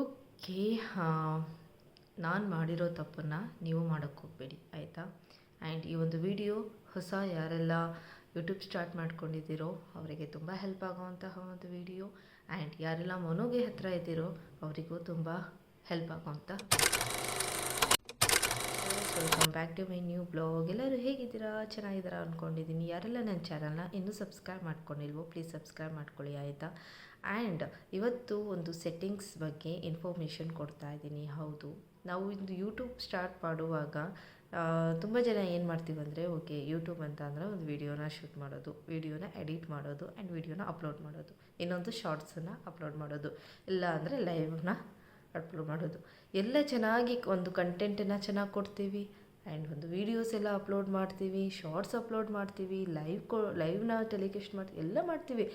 Okay ನಾನು ಮಾಡಿರೋ ತಪ್ಪನ್ನು ನೀವು ಮಾಡೋಕ್ಕೆ ಹೋಗಬೇಡಿ, ಆಯಿತಾ? ಆ್ಯಂಡ್ ಈ ಒಂದು ವಿಡಿಯೋ ಹೊಸ ಯಾರೆಲ್ಲ ಯೂಟ್ಯೂಬ್ ಸ್ಟಾರ್ಟ್ ಮಾಡ್ಕೊಂಡಿದ್ದೀರೋ, ಅವರಿಗೆ ತುಂಬ ಹೆಲ್ಪ್ ಆಗೋವಂತಹ ಒಂದು ವಿಡಿಯೋ. ಆ್ಯಂಡ್ ಯಾರೆಲ್ಲ ಮನೋಗೆ ಹತ್ತಿರ ಇದ್ದೀರೋ, ಅವರಿಗೂ ತುಂಬ help ಆಗೋವಂಥ welcome back to my new blog ಎಲ್ಲರೂ ಹೇಗಿದ್ದೀರಾ? ಚೆನ್ನಾಗಿದ್ದೀರಾ ಅಂದ್ಕೊಂಡಿದ್ದೀನಿ ಯಾರೆಲ್ಲ ನನ್ನ ಚಾನಲ್ನ ಇನ್ನೂ ಸಬ್ಸ್ಕ್ರೈಬ್ ಮಾಡ್ಕೊಂಡಿಲ್ವೋ ಪ್ಲೀಸ್ ಸಬ್ಸ್ಕ್ರೈಬ್ ಮಾಡ್ಕೊಳ್ಳಿ, ಆಯಿತಾ? ಆ್ಯಂಡ್ ಇವತ್ತು ಒಂದು ಸೆಟ್ಟಿಂಗ್ಸ್ ಬಗ್ಗೆ ಇನ್ಫಾರ್ಮೇಷನ್ ಕೊಡ್ತಾ ಇದ್ದೀನಿ. ಹೌದು. ನಾವು ಇಂದು ಯೂಟ್ಯೂಬ್ ಸ್ಟಾರ್ಟ್ ಮಾಡುವಾಗ ತುಂಬ ಜನ ಏನು ಮಾಡ್ತೀವಿ ಅಂದರೆ ಓಕೆ ಯೂಟ್ಯೂಬ್ ಅಂತ ಅಂದರೆ ಒಂದು ವೀಡಿಯೋನ ಶೂಟ್ ಮಾಡೋದು ವೀಡಿಯೋನ ಎಡಿಟ್ ಮಾಡೋದು ಆ್ಯಂಡ್ ವೀಡಿಯೋನ ಅಪ್ಲೋಡ್ ಮಾಡೋದು. ಇನ್ನೊಂದು ಶಾರ್ಟ್ಸನ್ನು ಅಪ್ಲೋಡ್ ಮಾಡೋದು. ಇಲ್ಲ ಅಂದರೆ ಲೈವ್ನ ಅಪ್ಲೋಡ್ ಮಾಡೋದು. ಎಲ್ಲ ಚೆನ್ನಾಗಿ ಒಂದು ಕಂಟೆಂಟನ್ನು ಚೆನ್ನಾಗಿ ಕೊಡ್ತೀವಿ. ಆ್ಯಂಡ್ ಒಂದು ವೀಡಿಯೋಸ್ ಎಲ್ಲ ಅಪ್ಲೋಡ್ ಮಾಡ್ತೀವಿ ಶಾರ್ಟ್ಸ್ ಅಪ್ಲೋಡ್ ಮಾಡ್ತೀವಿ ಲೈವ್ ಕೊ ಲೈವ್ನ ಟೆಲಿಕಾಸ್ಟ್ ಮಾಡ್ತೀವಿ ಎಲ್ಲ ಮಾಡ್ತೀವಿ.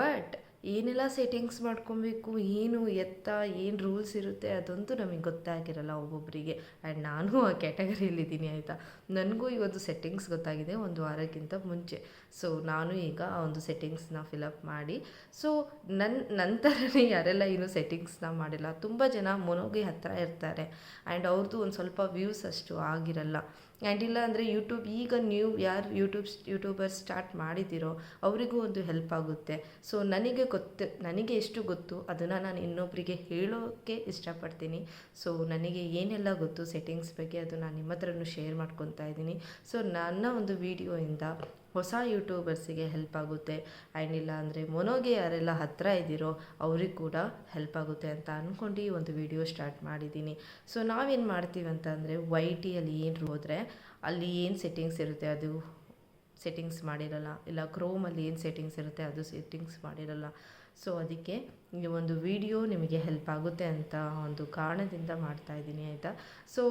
ಬಟ್ ಏನೆಲ್ಲ ಸೆಟ್ಟಿಂಗ್ಸ್ ಮಾಡ್ಕೊಬೇಕು, ಏನು ಎತ್ತ, ಏನು ರೂಲ್ಸ್ ಇರುತ್ತೆ ಅದಂತೂ ನಮಗೆ ಗೊತ್ತಾಗಿರಲ್ಲ ಒಬ್ಬೊಬ್ಬರಿಗೆ ಆ್ಯಂಡ್ ನಾನು ಆ ಕ್ಯಾಟಗರಿಯಲ್ಲಿದ್ದೀನಿ ಆಯಿತಾ? ನನಗೂ ಇವತ್ತು ಸೆಟ್ಟಿಂಗ್ಸ್ ಗೊತ್ತಾಗಿದೆ ಒಂದು ವಾರಕ್ಕಿಂತ ಮುಂಚೆ. ಸೊ ನಾನು ಈಗ ಆ ಒಂದು ಸೆಟ್ಟಿಂಗ್ಸ್ನ ಫಿಲಪ್ ಮಾಡಿ. ಸೊ ನನ್ನ ನಂತರನೇ ಯಾರೆಲ್ಲ ಇನ್ನೂ ಸೆಟ್ಟಿಂಗ್ಸ್ನ ಮಾಡಿಲ್ಲ, ತುಂಬ ಜನ ಮೊನೋಗೆ ಹತ್ತಿರ ಇರ್ತಾರೆ. ಆ್ಯಂಡ್ ಅವ್ರದ್ದು ಒಂದು ಸ್ವಲ್ಪ ವ್ಯೂಸ್ ಅಷ್ಟು ಆಗಿರಲ್ಲ. ಆ್ಯಂಡ್ ಅಂದರೆ ಯೂಟ್ಯೂಬ್ ಈಗ ನೀವು ಯಾರು ಯೂಟ್ಯೂಬ್ ಯೂಟ್ಯೂಬರ್ ಸ್ಟಾರ್ಟ್ ಮಾಡಿದ್ದೀರೋ ಅವರಿಗೂ ಒಂದು ಹೆಲ್ಪ್ ಆಗುತ್ತೆ. ಸೊ ನನಗೆ ಗೊತ್ತು, ನನಗೆ ಎಷ್ಟು ಗೊತ್ತು ಅದನ್ನು ನಾನು ಇನ್ನೊಬ್ಬರಿಗೆ ಹೇಳೋಕ್ಕೆ ಇಷ್ಟಪಡ್ತೀನಿ. ಸೊ ನನಗೆ ಏನೆಲ್ಲ ಗೊತ್ತು ಸೆಟ್ಟಿಂಗ್ಸ್ ಬಗ್ಗೆ ಅದು ನಾನು ನಿಮ್ಮ ಹತ್ರನೂ ಶೇರ್ ಮಾಡ್ಕೊತಾ ಇದ್ದೀನಿ. ಸೊ ನನ್ನ ಒಂದು ವೀಡಿಯೋಯಿಂದ ಹೊಸ ಯೂಟ್ಯೂಬರ್ಸಿಗೆ ಹೆಲ್ಪ್ ಆಗುತ್ತೆ. ಆ್ಯಂಡ್ ಇಲ್ಲ ಅಂದರೆ ಮೊನೋಗೆ ಯಾರೆಲ್ಲ ಹತ್ತಿರ ಇದ್ದೀರೋ ಅವ್ರಿಗೆ ಕೂಡ ಹೆಲ್ಪ್ ಆಗುತ್ತೆ ಅಂತ ಅಂದ್ಕೊಂಡು ಈ ಒಂದು ವಿಡಿಯೋ ಸ್ಟಾರ್ಟ್ ಮಾಡಿದ್ದೀನಿ. ಸೊ ನಾವೇನು ಮಾಡ್ತೀವಿ ಅಂತ ಅಂದರೆ ವೈ ಟಿಯಲ್ಲಿ ಏನು ಹೋದರೆ ಅಲ್ಲಿ ಏನು ಸೆಟ್ಟಿಂಗ್ಸ್ ಇರುತ್ತೆ ಅದು ಸೆಟ್ಟಿಂಗ್ಸ್ ಮಾಡಿರಲ್ಲ, ಇಲ್ಲ ಕ್ರೋಮಲ್ಲಿ ಏನು ಸೆಟ್ಟಿಂಗ್ಸ್ ಇರುತ್ತೆ ಅದು ಸೆಟ್ಟಿಂಗ್ಸ್ ಮಾಡಿರಲ್ಲ. ಸೊ ಅದಕ್ಕೆ ಈ ಒಂದು ವಿಡಿಯೋ ನಿಮಗೆ ಹೆಲ್ಪ್ ಆಗುತ್ತೆ ಅಂತ ಒಂದು ಕಾರಣದಿಂದ ಮಾಡ್ತಾಯಿದ್ದೀನಿ ಆಯಿತಾ? ಸೊ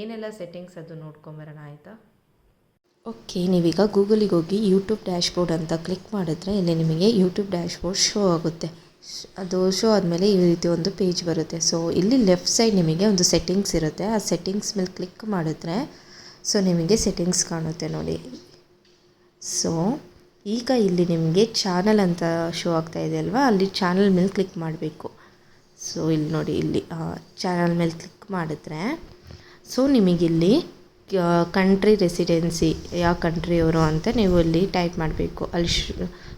ಏನೆಲ್ಲ ಸೆಟ್ಟಿಂಗ್ಸ್ ಅದು ನೋಡ್ಕೊಂಬರೋಣ, ಆಯಿತಾ? ಓಕೆ ನೀವೀಗ ಗೂಗಲಿಗೆ ಹೋಗಿ ಯೂಟ್ಯೂಬ್ ಡ್ಯಾಶ್ಬೋರ್ಡ್ ಅಂತ ಕ್ಲಿಕ್ ಮಾಡಿದ್ರೆ ಇಲ್ಲಿ ನಿಮಗೆ ಯೂಟ್ಯೂಬ್ ಡ್ಯಾಶ್ಬೋರ್ಡ್ ಶೋ ಆಗುತ್ತೆ. ಅದು ಶೋ ಆದಮೇಲೆ ಈ ರೀತಿ ಒಂದು ಪೇಜ್ ಬರುತ್ತೆ. ಸೊ ಇಲ್ಲಿ ಲೆಫ್ಟ್ ಸೈಡ್ ನಿಮಗೆ ಒಂದು ಸೆಟ್ಟಿಂಗ್ಸ್ ಇರುತ್ತೆ. ಆ ಸೆಟ್ಟಿಂಗ್ಸ್ ಮೇಲೆ ಕ್ಲಿಕ್ ಮಾಡಿದ್ರೆ ಸೊ ನಿಮಗೆ ಸೆಟ್ಟಿಂಗ್ಸ್ ಕಾಣುತ್ತೆ ನೋಡಿ. ಸೊ ಈಗ ಇಲ್ಲಿ ನಿಮಗೆ ಚಾನಲ್ ಅಂತ ಶೋ ಆಗ್ತಾ ಇದೆ ಅಲ್ವಾ? ಅಲ್ಲಿ ಚಾನಲ್ ಮೇಲೆ ಕ್ಲಿಕ್ ಮಾಡಬೇಕು. ಸೊ ಇಲ್ಲಿ ನೋಡಿ, ಇಲ್ಲಿ ಚಾನಲ್ ಮೇಲೆ ಕ್ಲಿಕ್ ಮಾಡಿದ್ರೆ ಸೊ ನಿಮಗಿಲ್ಲಿ ಕಂಟ್ರಿ ರೆಸಿಡೆನ್ಸಿ ಯಾವ ಕಂಟ್ರಿಯವರು ಅಂತ ನೀವು ಇಲ್ಲಿ ಟೈಪ್ ಮಾಡಬೇಕು. ಅಲ್ಲಿ ಶ್,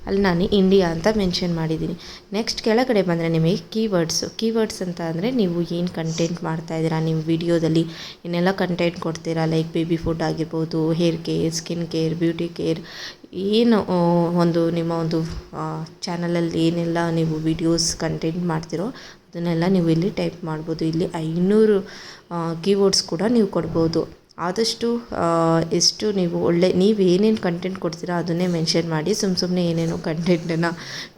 ಅಲ್ಲಿ ನಾನು ಇಂಡಿಯಾ ಅಂತ ಮೆನ್ಷನ್ ಮಾಡಿದ್ದೀನಿ. ನೆಕ್ಸ್ಟ್ ಕೆಳಗಡೆ ಬಂದರೆ ನಿಮಗೆ ಕೀವರ್ಡ್ಸು ಕೀವರ್ಡ್ಸ್ ಅಂತ ಅಂದರೆ ನೀವು ಏನು ಕಂಟೆಂಟ್ ಮಾಡ್ತಾ ಇದ್ದೀರಾ ನಿಮ್ಮ ವಿಡಿಯೋದಲ್ಲಿ ಏನೆಲ್ಲ ಕಂಟೆಂಟ್ ಕೊಡ್ತೀರಾ ಲೈಕ್ ಬೇಬಿ ಫುಡ್ ಆಗಿರ್ಬೋದು hair care skin care beauty care ಏನು ಒಂದು ನಿಮ್ಮ ಒಂದು ಚಾನಲಲ್ಲಿ ಏನೆಲ್ಲ ನೀವು ವಿಡಿಯೋಸ್ ಕಂಟೆಂಟ್ ಮಾಡ್ತಿರೋ ಅದನ್ನೆಲ್ಲ ನೀವು ಇಲ್ಲಿ ಟೈಪ್ ಮಾಡ್ಬೋದು. ಇಲ್ಲಿ ಐನೂರು ಕೀವರ್ಡ್ಸ್ ಕೂಡ ನೀವು ಕೊಡ್ಬೋದು. ಆದಷ್ಟು ಎಷ್ಟು ನೀವು ಒಳ್ಳೆ, ನೀವು ಏನೇನು ಕಂಟೆಂಟ್ ಕೊಡ್ತೀರಾ ಅದನ್ನೇ ಮೆನ್ಷನ್ ಮಾಡಿ ಸುಮ್ಮ ಸುಮ್ಮನೆ ಏನೇನು ಕಂಟೆಂಟನ್ನು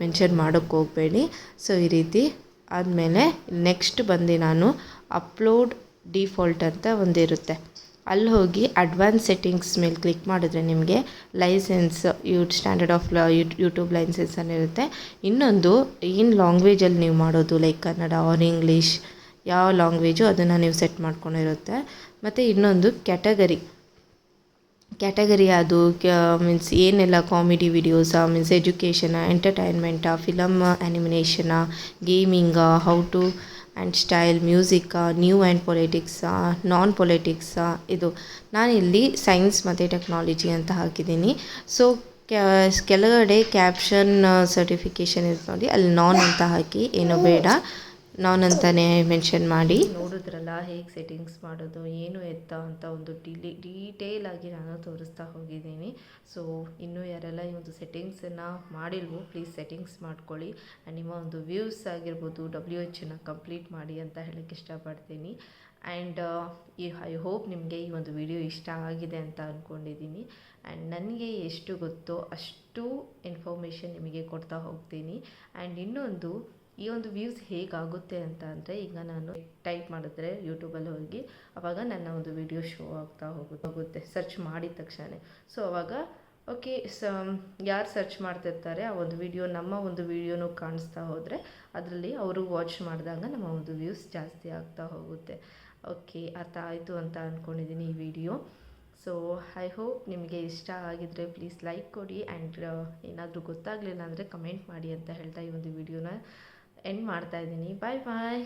ಮೆನ್ಷನ್ ಮಾಡೋಕ್ಕೆ ಹೋಗಬೇಡಿ. ಸೊ ಈ ರೀತಿ ಆದಮೇಲೆ ನೆಕ್ಸ್ಟ್ ಬಂದು ನಾನು ಅಪ್ಲೋಡ್ ಡಿಫಾಲ್ಟ್ ಅಂತ ಒಂದಿರುತ್ತೆ. ಅಲ್ಲಿ ಹೋಗಿ ಅಡ್ವಾನ್ಸ್ ಸೆಟ್ಟಿಂಗ್ಸ್ ಮೇಲೆ ಕ್ಲಿಕ್ ಮಾಡಿದ್ರೆ ನಿಮಗೆ license you standard of YouTube license ಅನ್ನಿರುತ್ತೆ ಇನ್ನೊಂದು ಏನು ಲ್ಯಾಂಗ್ವೇಜಲ್ಲಿ ನೀವು ಮಾಡೋದು ಲೈಕ್ ಕನ್ನಡ ಆರ್ ಇಂಗ್ಲೀಷ್ ಯಾವ ಲ್ಯಾಂಗ್ವೇಜು ಅದನ್ನು ನೀವು ಸೆಟ್ ಮಾಡ್ಕೊಂಡಿರುತ್ತೆ. ಮತ್ತು ಇನ್ನೊಂದು ಕ್ಯಾಟಗರಿ ಕ್ಯಾಟಗರಿ ಅದು ಮೀನ್ಸ್ ಏನೆಲ್ಲ ಕಾಮಿಡಿ ವಿಡಿಯೋಸಾ ಮೀನ್ಸ್ ಎಜುಕೇಷನ ಎಂಟರ್ಟೈನ್ಮೆಂಟಾ ಫಿಲಮ್ ಆ್ಯನಿಮಿನೇಷನಾ ಗೇಮಿಂಗಾ ಹೌ ಟು ಆ್ಯಂಡ್ ಸ್ಟೈಲ್ ಮ್ಯೂಸಿಕ್ಕಾ ನ್ಯೂ ಆ್ಯಂಡ್ ಪೊಲಿಟಿಕ್ಸಾ ನಾನ್ ಪೊಲಿಟಿಕ್ಸಾ ಇದು. ನಾನಿಲ್ಲಿ ಸೈನ್ಸ್ ಮತ್ತು ಟೆಕ್ನಾಲಜಿ ಅಂತ ಹಾಕಿದ್ದೀನಿ. ಸೊ ಕೆಳಗಡೆ ಕ್ಯಾಪ್ಷನ್ ಸರ್ಟಿಫಿಕೇಷನ್ ಇರುತ್ತೆ ನೋಡಿ, ಅಲ್ಲಿ ನಾನ್ ಅಂತ ಹಾಕಿ, ಏನು ಬೇಡ. ನಾನ್ ಅಂತಲೇ ಮೆನ್ಷನ್ ಮಾಡಿ. ನೋಡಿದ್ರಲ್ಲ, ಹೇಗೆ ಸೆಟ್ಟಿಂಗ್ಸ್ ಮಾಡೋದು, ಏನು ಎತ್ತ ಅಂತ ಒಂದು ಡಿಲಿ ಡೀಟೇಲ್ ಆಗಿ ನಾನು ತೋರಿಸ್ತಾ ಹೋಗಿದ್ದೀನಿ. ಸೊ ಇನ್ನೂ ಯಾರೆಲ್ಲ ಈ ಒಂದು ಸೆಟ್ಟಿಂಗ್ಸನ್ನು ಮಾಡಿಲ್ವೋ ಪ್ಲೀಸ್ ಸೆಟ್ಟಿಂಗ್ಸ್ ಮಾಡ್ಕೊಳ್ಳಿ. ನಿಮ್ಮ ಒಂದು ವ್ಯೂಸ್ ಆಗಿರ್ಬೋದು ಡಬ್ಲ್ಯೂ ಎಚ್ಚನ್ನು ಕಂಪ್ಲೀಟ್ ಮಾಡಿ ಅಂತ ಹೇಳೋಕ್ಕೆ ಇಷ್ಟಪಡ್ತೀನಿ. ಆ್ಯಂಡ್ ಈ ಐ ಹೋಪ್ ನಿಮಗೆ ಈ ಒಂದು ವಿಡಿಯೋ ಇಷ್ಟ ಆಗಿದೆ ಅಂತ ಅಂದ್ಕೊಂಡಿದ್ದೀನಿ ಆ್ಯಂಡ್ ನನಗೆ ಎಷ್ಟು ಗೊತ್ತೋ ಅಷ್ಟು ಇನ್ಫಾರ್ಮೇಷನ್ ನಿಮಗೆ ಕೊಡ್ತಾ ಹೋಗ್ತೀನಿ. ಆ್ಯಂಡ್ ಇನ್ನೊಂದು ಈ ಒಂದು ವ್ಯೂಸ್ ಹೇಗಾಗುತ್ತೆ ಅಂತ ಅಂದರೆ ಈಗ ನಾನು ಟೈಪ್ ಮಾಡಿದ್ರೆ ಯೂಟ್ಯೂಬಲ್ಲಿ ಹೋಗಿ ಅವಾಗ ನನ್ನ ಒಂದು ವಿಡಿಯೋ ಶೋ ಆಗ್ತಾ ಹೋಗುತ್ತೆ ಸರ್ಚ್ ಮಾಡಿದ ತಕ್ಷಣ ಸೊ ಅವಾಗ ಓಕೆ ಸ ಯಾರು ಸರ್ಚ್ ಮಾಡ್ತಿರ್ತಾರೆ, ಆ ಒಂದು ವಿಡಿಯೋ ನಮ್ಮ ಒಂದು ವಿಡಿಯೋನೂ ಕಾಣಿಸ್ತಾ ಹೋದರೆ ಅದರಲ್ಲಿ ಅವರು ವಾಚ್ ಮಾಡಿದಾಗ ನಮ್ಮ ಒಂದು ವ್ಯೂಸ್ ಜಾಸ್ತಿ ಆಗ್ತಾ ಹೋಗುತ್ತೆ. ಓಕೆ ಅರ್ಥ ಆಯಿತು ಅಂತ ಅಂದ್ಕೊಂಡಿದ್ದೀನಿ ಈ ವಿಡಿಯೋ ಸೊ ಐ ಹೋಪ್ ನಿಮಗೆ ಇಷ್ಟ ಆಗಿದರೆ ಪ್ಲೀಸ್ ಲೈಕ್ ಕೊಡಿ ಆ್ಯಂಡ್ ಏನಾದರೂ ಗೊತ್ತಾಗಲಿಲ್ಲ ಅಂದರೆ ಕಮೆಂಟ್ ಮಾಡಿ ಅಂತ ಹೇಳ್ತಾ ಈ ಒಂದು ವಿಡಿಯೋನ ಎಂಡ್ ಮಾಡ್ತಾ ಇದ್ದೀನಿ. ಬಾಯ್ ಬಾಯ್